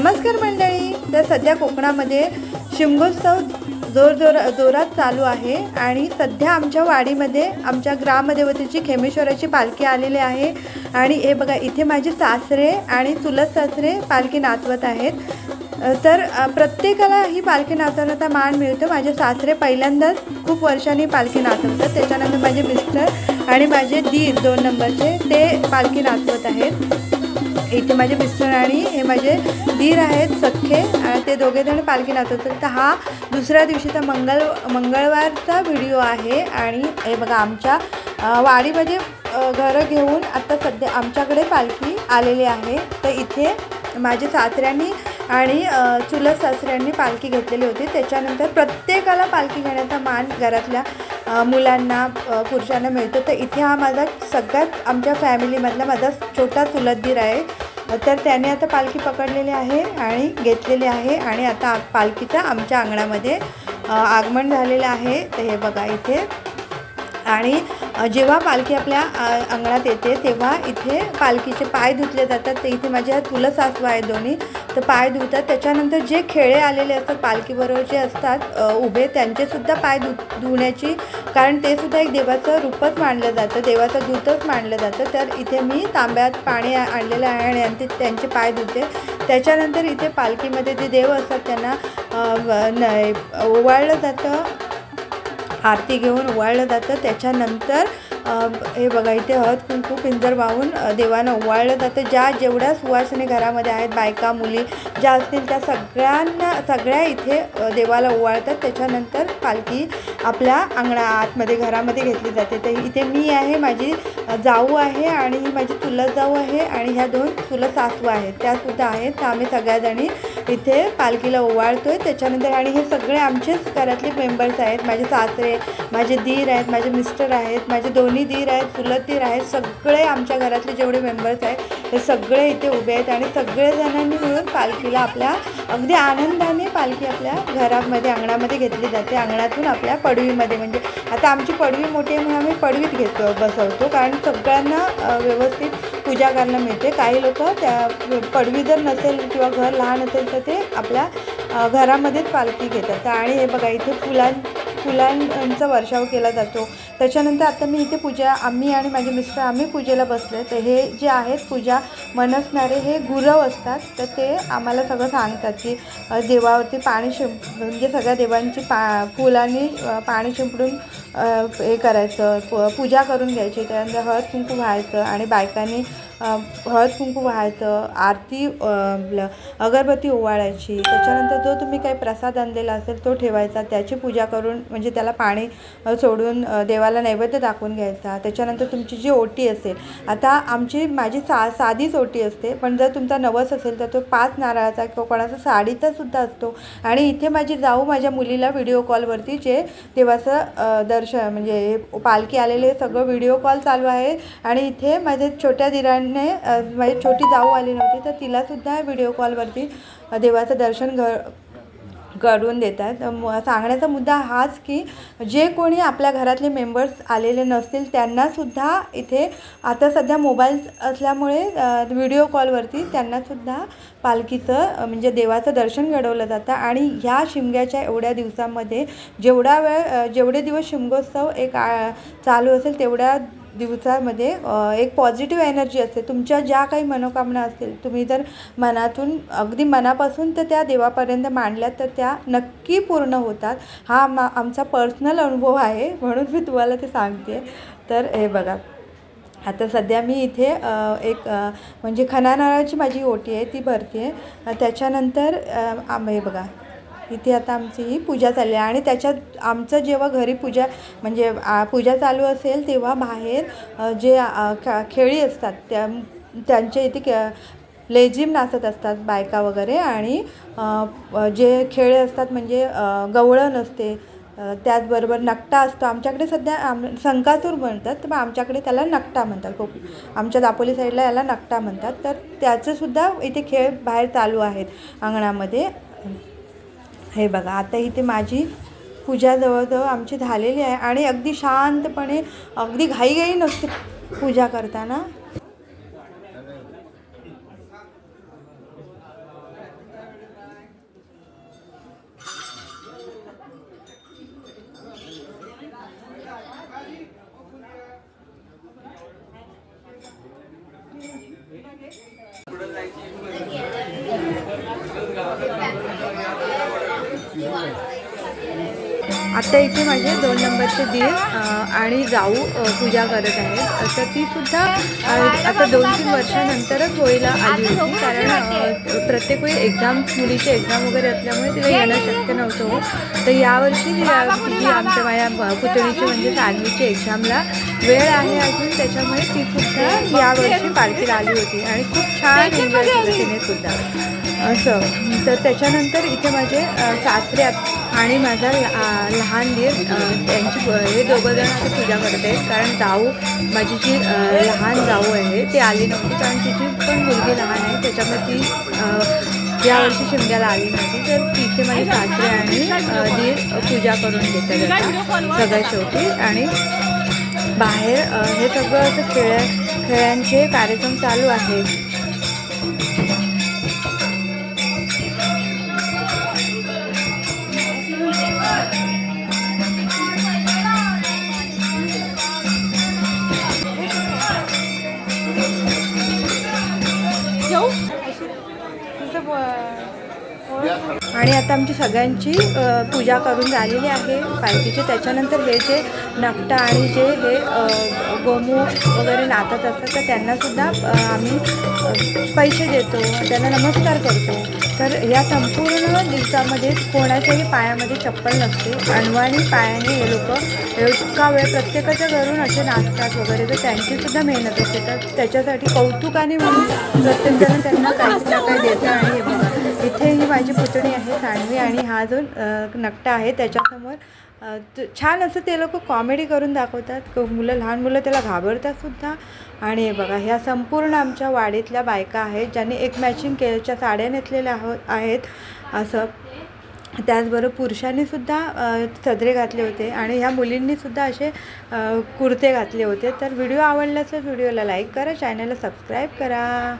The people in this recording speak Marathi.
नमस्कार मंडळी. तर सध्या कोकणामध्ये शिमगोत्सव जोर जोर जोरात चालू आहे आणि सध्या आमच्या वाडीमध्ये आमच्या ग्रामदेवतेची खेमेश्वराची पालखी आलेली आहे. आणि हे बघा इथे माझे सासरे आणि चुलत सासरे पालखी नाचवत आहेत. तर प्रत्येकाला ही पालखी नाचवण्याचा मान मिळतो. माझे सासरे पहिल्यांदाच खूप वर्षांनी पालखी नाचवतात. त्याच्यानंतर माझे मिस्टर आणि माझे दीर दोन नंबरचे ते पालखी नाचवत आहेत. इथे माझे मिस्टर आणि हे माझे धीर आहेत सख्खे आणि ते दोघे जण पालखी नाचवतात तर हा दुसऱ्या दिवशीचा मंगळ मंगळवारचा व्हिडिओ आहे. आणि हे बघा आमच्या वाडीमध्ये घरं घेऊन आता सध्या आमच्याकडे पालखी आलेली आहे. तर इथे माझे सासऱ्यांनी आणि चुलत सासऱ्यांनी पालखी घेतलेली होती. त्याच्यानंतर प्रत्येकाला पालखी घेण्याचा मान घरातल्या मुलांना पुरुषांना मिळतो. तर इथे हा माझा सगळ्यात आमच्या फॅमिलीमधला माझा छोटा चुलतदीर आहे. तर त्याने आता पालखी पकडलेली आहे आणि घेतलेली आहे आणि आता पालखीचं आमच्या अंगणामध्ये आगमन झालेलं आहे. तर हे बघा इथे. आणि जेव्हा पालखी आपल्या अंगणात येते तेव्हा इथे पालखीचे पाय धुतले जातात. तर इथे माझ्या चुलत सासू आहे दोन्ही. तर पाय धुतात त्याच्यानंतर जे खेळे आलेले असतात पालखीबरोबर जे असतात उभे त्यांचेसुद्धा पाय धु धुण्याची कारण ते सुद्धा एक देवाचं रूपच मानलं जातं. देवाचं दूतच मानलं जातं. तर इथे मी तांब्यात पाणी आ- आणलेलं आहे आणि ते त्यांचे पाय धुते त्याच्यानंतर इथे पालखीमध्ये जे देव असतात त्यांना न ओवाळलं जातं. आरती घेऊन ओवाळलं जातं. त्याच्यानंतर हे बघा इथे हळद कुंकू पिंजर वाहून देवानं ओवाळलं जातं. ज्या जेवढ्या सुवासिनी घरामध्ये आहेत बायका मुली ज्या असतील त्या सगळ्यांना सगळ्या इथे देवाला ओवाळतात. त्याच्यानंतर पालखी आपल्या अंगणा आतमध्ये घरामध्ये घेतली जाते. तर इथे मी आहे माझी जाऊ आहे आणि ही माझी चुलत जाऊ आहे आणि ह्या दोन चुलत सासू आहेत. त्यासुद्धा आहेत. तर आम्ही सगळ्याजणी इथे पालखीला ओवाळतो आहे त्याच्यानंतर आणि हे सगळे आमचेच घरातले मेंबर्स आहेत. माझे सासरे माझे दीर आहेत माझे मिस्टर आहेत माझे दोन्ही दीर आहेत चुलत दीर आहेत. सगळे आमच्या घरातले जेवढे मेंबर्स आहेत हे सगळे इथे उभे आहेत आणि सगळेजणांनी मिळून पालखीला आपल्या अगदी आनंदाने पालखी आपल्या घरामध्ये अंगणामध्ये घेतली जाते. अंगणातून आपल्या पडवीमध्ये. म्हणजे आता आमची पडवी मोठी आहे म्हणून आम्ही पडवीत घेतो बसवतो. कारण सगळ्यांना व्यवस्थित पूजा करायला मिळते. काही लोक त्या पडवी जर नसेल किंवा घर लहान असेल तर ते आपल्या घरामध्येच पालखी घेतात. आणि हे बघा इथे फुलां फुलांचा वर्षाव केला जातो. त्याच्यानंतर आता मी इथे पूजा आम्ही आणि माझे मिस्टर आम्ही पूजेला बसले तर हे जे आहेत पूजा मनसणारे हे गुरव असतात. तर ते आम्हाला सगळं सांगतात की देवावरती पाणी शिंप म्हणजे सगळ्या देवांची पा फुलांनी पाणी शिंपडून हे करायचं प- पूजा करून घ्यायची. त्यानंतर हळद कुंकू व्हायचं आणि बायकांनी हळद कुंकू व्हायचं आरती अगरबत्ती ओवाळायची त्याच्यानंतर जो तुम्ही काही प्रसाद आणलेला असेल तो ठेवायचा त्याची पूजा करून म्हणजे त्याला पाणी सोडून देवाला नैवेद्य दाखवून घ्यायचा. त्याच्यानंतर तुमची जी ओटी असेल आता आमची माझी सा साधीच ओटी असते पण जर तुमचा नवस असेल तर तो पाच नारळाचा किंवा कोणाचा साडीचा सुद्धा असतो. आणि इथे माझी जाऊ माझ्या मुलीला व्हिडिओ कॉलवरती जे देवाचं दर्शन म्हणजे पालखी आलेले हे सगळं व्हिडिओ कॉल चालू आहे. आणि इथे माझे छोट्या दिराने अ, माझी छोटी जाऊ आली नव्हती तर तिलासुद्धा व्हिडिओ कॉलवरती देवाचं दर्शन घ घडवून देतात. म- सांगण्याचा मुद्दा हाच की जे कोणी आपल्या घरातले मेंबर्स आलेले नसतील त्यांनासुद्धा इथे आता सध्या मोबाईल असल्यामुळे व्हिडिओ कॉलवरती त्यांनासुद्धा पालखीचं म्हणजे देवाचं दर्शन घडवलं जातं. आणि ह्या शिमग्याच्या एवढ्या दिवसामध्ये जेवढा वेळ जेवढे दिवस शिमगोत्सव एक आ, चालू असेल तेवढ्या दिवसामध्ये एक पॉझिटिव्ह एनर्जी असते. तुमच्या ज्या काही मनोकामना असतील तुम्ही जर मनातून अगदी मनापासून तर त्या देवापर्यंत मांडल्यात तर त्या नक्की पूर्ण होतात. हा मा आमचा पर्सनल अनुभव आहे म्हणून मी तुम्हाला ते सांगते. तर हे बघा. आता सध्या मी इथे एक म्हणजे खना नारळाची माझी ओटी आहे ती भरते आहे त्याच्यानंतर हे बघा. इथे आता आमची ही पूजा चालली आहे. आणि त्याच्यात आमचं जेव्हा घरी पूजा म्हणजे पूजा चालू असेल तेव्हा बाहेर जे खेळी असतात त्या त्यांच्या इथे क लेझिम नाचत असतात बायका वगैरे. आणि जे खेळ असतात म्हणजे गवळण असते त्याचबरोबर नकटा असतो. आमच्याकडे सध्या आम संकासूर म्हणतात तर मग आमच्याकडे त्याला नकटा म्हणतात. खूप आमच्या दापोली साईडला याला नकटा म्हणतात. तर त्याचंसुद्धा इथे खेळ बाहेर चालू आहेत अंगणामध्ये. हे बघा आता इथे माझी पूजा जवळजवळ आमची झालेली आहे आणि अगदी शांतपणे अगदी घाईघाई नसते पूजा करताना. आता इथे माझे दोन नंबरचे दीर आणि जाऊ पूजा करत आहेत. तर ती सुद्धा अ, आता दोन तीन वर्षानंतरच होळीला आली होती. कारण प्रत्येक वेळी एक्झाम मुलीची एक्झाम वगैरे असल्यामुळे तिला येणं शक्य नव्हतं हो. तर यावर्षी तिची आमच्या माझ्या पुतणीची म्हणजे सानवीची एक्झामला वेळ आहे अजून. त्याच्यामुळे ती सुद्धा यावर्षी पालखीला आली होती. आणि खूप छान एन्जॉय केलं तिने सुद्धा. असं. तर त्याच्यानंतर इथे माझे सासरे आणि माझा लहान दीर त्यांची हे दोघं जण आता पूजा करते कारण जाऊ माझी जी लहान जाऊ आहे ती आली नव्हती. कारण तिची पण मुलगी लहान आहे. त्याच्यामुळे ती यावर्षी शिमग्याला आली नव्हती. तर तिथे माझे सासरे आणि अ, दीर पूजा करून घेतात सगळ्या शेवटी. आणि बाहेर हे सगळं असं खेळ खेळांचे कार्यक्रम चालू आहेत. आणि आता आमची सगळ्यांची पूजा करून झालेली आहे. पालखीची. त्याच्यानंतर हे जे नकटा आणि जे हे गोमू वगैरे नाचत असतात तर त्यांनासुद्धा आम्ही पैसे देतो. त्यांना नमस्कार करतो. तर या संपूर्ण दिवसामध्ये कोणाच्याही पायामध्ये चप्पल नसते. अनवाणी पायाने हे लोक इतका वेळ प्रत्येकाच्या घरून असे नाचतात वगैरे तर त्यांचीसुद्धा मेहनत असते. तर त्याच्यासाठी कौतुकाने म्हणून प्रत्येकजण त्यांना काहीच ना काही देतं आणि हे माझी पुतणी आहे सानवी आणि हा जो नकटा आहे त्याच्यासमोर छान असं ते लोक कॉमेडी करून दाखवतात. क- मुलं लहान मुलं त्याला घाबरतात सुद्धा. आणि हे बघा ह्या संपूर्ण आमच्या वाडीतल्या बायका आहेत ज्यांनी एक मॅचिंग केळच्या साड्या नेसलेल्या आहो आहेत. असं. त्याचबरोबर पुरुषांनी सुद्धा सदरे घातले होते. आणि ह्या मुलींनीसुद्धा असे कुर्ते घातले होते. तर व्हिडिओ आवडल्यास व्हिडिओला लाईक करा चॅनलला सबस्क्राईब करा.